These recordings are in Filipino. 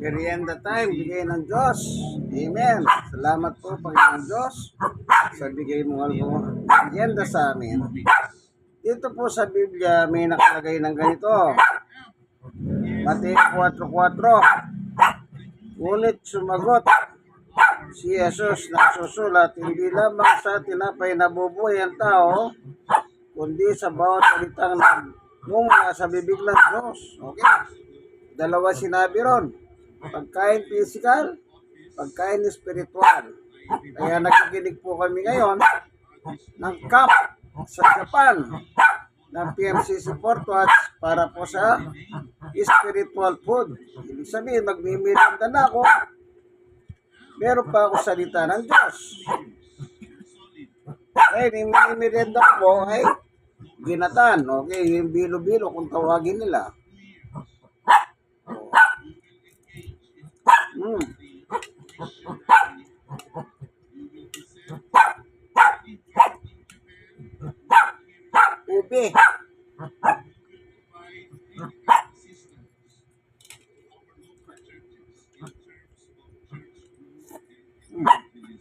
Merienda time, bigay ng Diyos. Amen. Salamat po, Panginoon Diyos, sa bigay mo mo merienda sa amin. Dito po sa Biblia, may nakalagay ng ganito. Mateo 4.4 Ngunit sumagot si Jesus na susulat, hindi lamang sa tinapay na bubuhay ang tao, kundi sa bawat salitang nagmumula sa bibig ng Diyos. Okay? Dalawa sinabi ron. Pagkain physical, pagkain spiritual. Kaya nakikinig po kami ngayon ng camp sa Japan ng PMCC Portuats para po sa spiritual food. Ibig sabihin, magmimirinda na ako. Meron pa ako salita ng Diyos. Eh, yung minimirenda ko ay ginatan. Okay, yung bilo-bilo kung tawagin nila. Hmm. Ube. After two years, if you want to take a secular job, that means you can do that.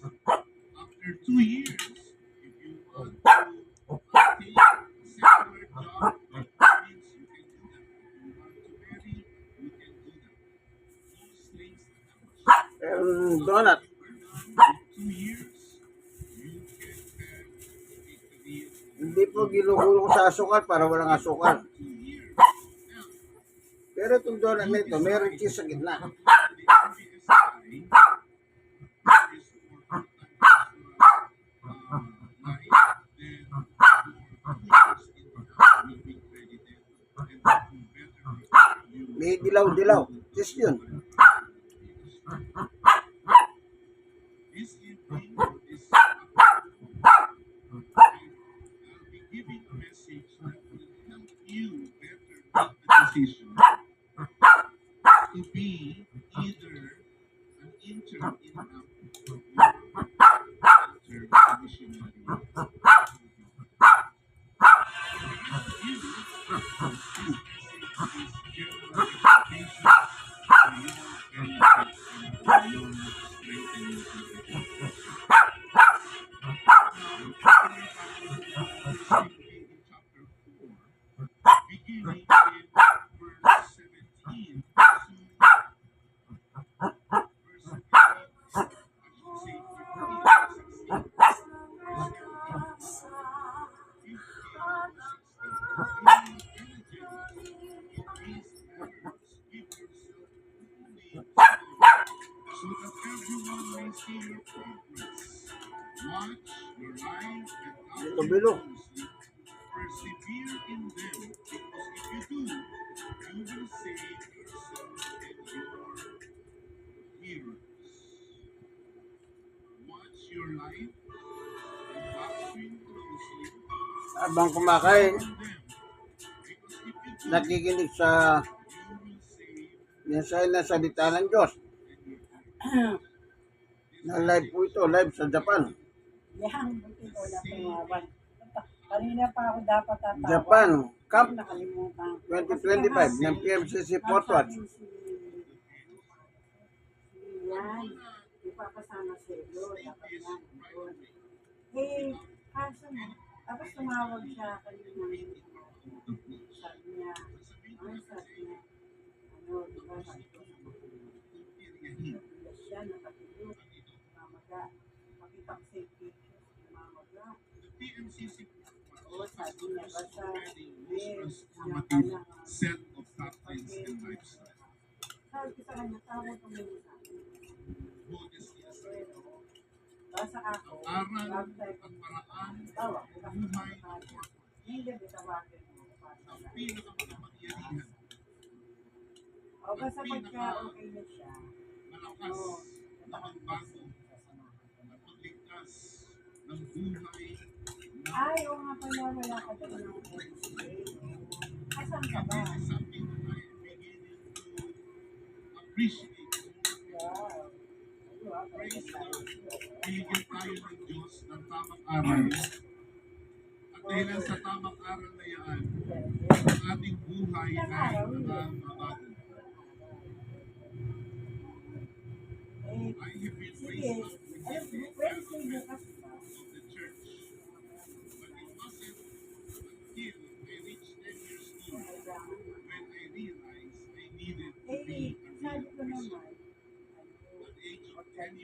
If you want to marry, you can do that. Those things that Um, donut. years, you a Hindi po ginugulo ko sa asukal para walang asukal. years. Pero itong donut na ito, meron cheese sa gitna. May dilaw-dilaw. Cheese yun. Bilo-bilo. closely. Persevere in them, if you do, you will save yourself. Watch your life and watching closely Habang kumakain, nakikinig sa mensahe na salita ng Diyos. Na live po ito, live sa Japan. Yan, buti ko na tumawan. Kanina pa ako dapat tatawa. Japan, Camp Nakalimutan. 2025 ng PMCC Portwatch. Yan. Di pa kasama si Edo. Dapat yan. Eh, kaso mo, tapos tumawag siya kanina. Sabi niya, ano sabi niya, ano, di ba, sabi ko, Nagulat siya, nakatulog, mamaga. Makita ko sa pictures, mamaga. Oo, sabi niya, basta, yes, transformative set of doctrines and lifestyle. Modesty aside, ako, aral at paraan kasi buhay para ang pinakamakapangyarihan, O, basta pagka okay siya, malakas oo, na magbago at magligtas ng buhay Ay, oo nga pala, wala ka doon ng MCA. Asan ka ba? Appreciate. Wow. Praise God. Binigyan tayo ng Diyos ng tamang aral. At dahil sa tamang aral na yan, ang ating buhay ay nagbabago. I have been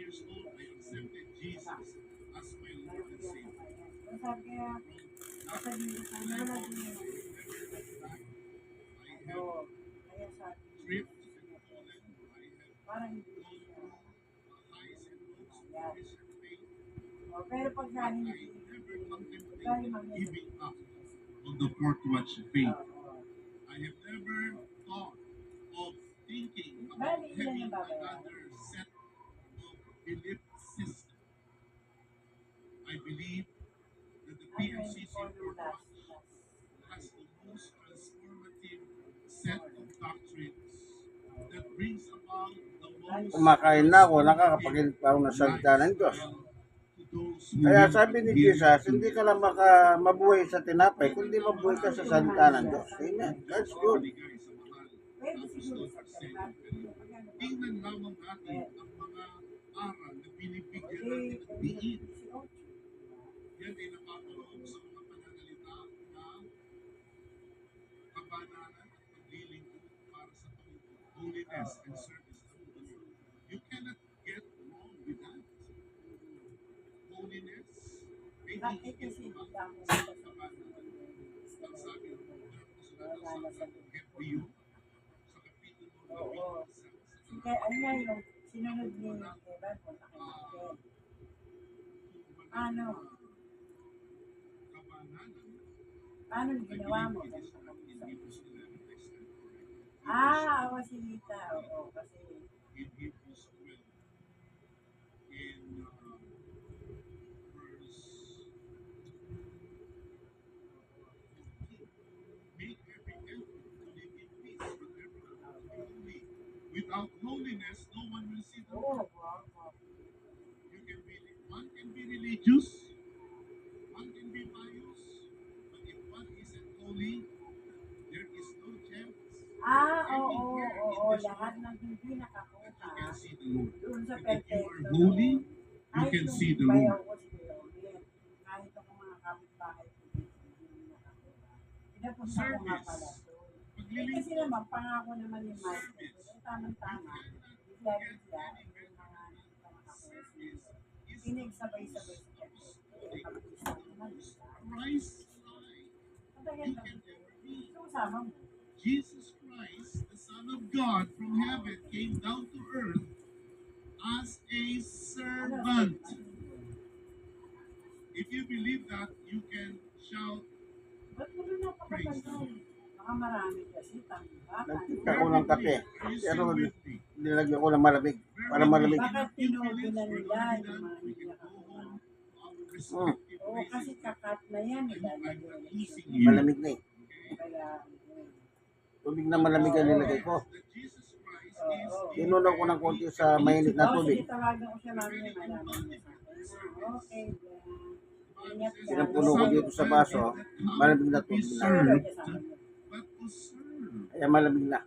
years old, I accepted Jesus as my Lord and Savior. Nala din yun. I have tripped and fallen. I have hindi siya. highs and lows faith. Oh, pero pag I never giving up on the watch faith. I have never thought of thinking about having another set belief system. I believe that the PMCC last. has the most transformative set of doctrines that brings about the most Kumakain na ako, nakakapakinig pa ako ng salita ng Diyos. Kaya sabi ni Jesus, hindi ka lang maka, mabuhay sa tinapay, kundi mabuhay ka sa salita ng Diyos. Amen. That's good. Tingnan lamang natin ang mga Ocho. Yan ay napapaloob sa mga pananalita na kabananan at paglilingkod para sa Panginoon. Holiness and service unto the Lord. You cannot get wrong with that. Holiness ay Bakit hihigit kasi pa damo sa kabananan. Ang sabi ng mga Wala na sa kasulatan sa kapitulo Oo. 11, sa Kaya ano yung sinunod ni Evan, punta kay Michael. Ano? Paano yung ginawa mo? Ah, ako si Lita. Oo, kasi in Hebrews 12, in verse 14, make every effort to live in peace with everyone and be holy. Without holiness, no one will see the Lord. wow, wow. You can be, one can religious, one can be pious, but if one isn't holy, there is no chance Ah, oo, oo, oo, lahat ng hindi nakakuha you can see the Lord. doon sa if you are holy, you can see the Lord. Service. Eh, Paglilingkod. kasi naman, pangako naman tamang-tama, yung hindi pa nakakuha. Pinagsabay-sabay Christ mo. Jesus Christ, the Son of God from heaven, came down to earth as a servant. If you believe that, you can shout. Nagtita ko ng kape. Pero nilagyan ko ng malamig. Para malamig. Bakit minutes, na nila yung mga Oo, kasi kakat na yan. You. Malamig na eh. Tubig na malamig ang nilagay ko. Tinunaw ko ng konti sa mainit na tubig. Okay. Pinapuno ko dito sa baso, malamig na tubig na. Kaya malamig na.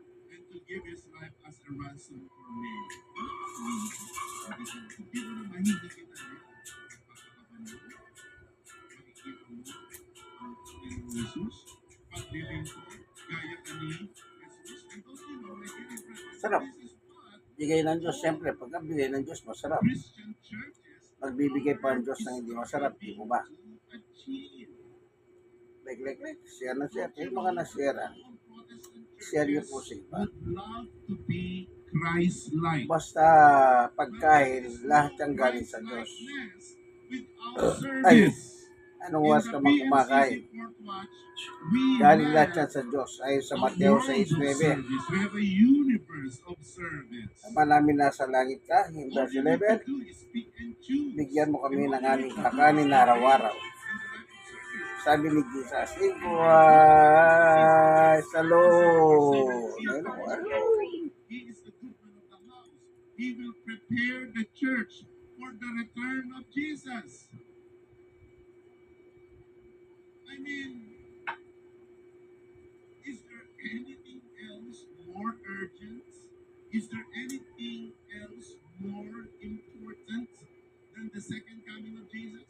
and to Jesus, gaya. And don't you know, Sarap. Bigay ng Diyos, siyempre, pagka bigay ng Diyos, masarap. Christian churches Magbibigay pa ang Diyos ng hindi masarap, di mo ba? achieve. Like, like, like, share na share. Kayo mga na-share. ah. Share churches po sa iba. would love to be Christ-like. Basta pagkain, lahat yung galing sa Diyos. Christ-likeness Without Ay, service. Anong oras ka man kumakain? Galing lahat yan sa Diyos. Ayon sa Mateo 6.9. We have a universe of service. Ama namin nasa langit ka, in verse you need 11, to do is pick and choose. bigyan mo kami ng aming kakanin na araw-araw. Sabi ni Jesus, of the house. He will prepare the church for the return of Jesus. Mean, is there anything else more urgent? Is there anything else more important than the second coming of Jesus?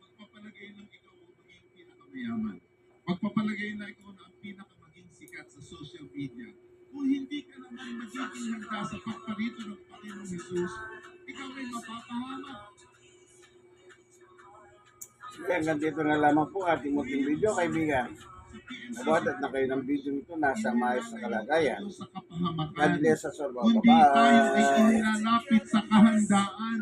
Magpapalagay lang ikaw ang maging pinakamayaman. Magpapalagay na ikaw na ang pinakamaging sikat sa social media. Kung hindi ka naman magiging handa sa pagparito ng Panginoong Jesus, Sige, hanggang dito na lamang po ating munting video, kaibigan. Nabuhat na kayo ng video nito nasa maayos na kalagayan. God bless us all. Kundi tayo ay Bye-bye. inilalapit sa kahandaan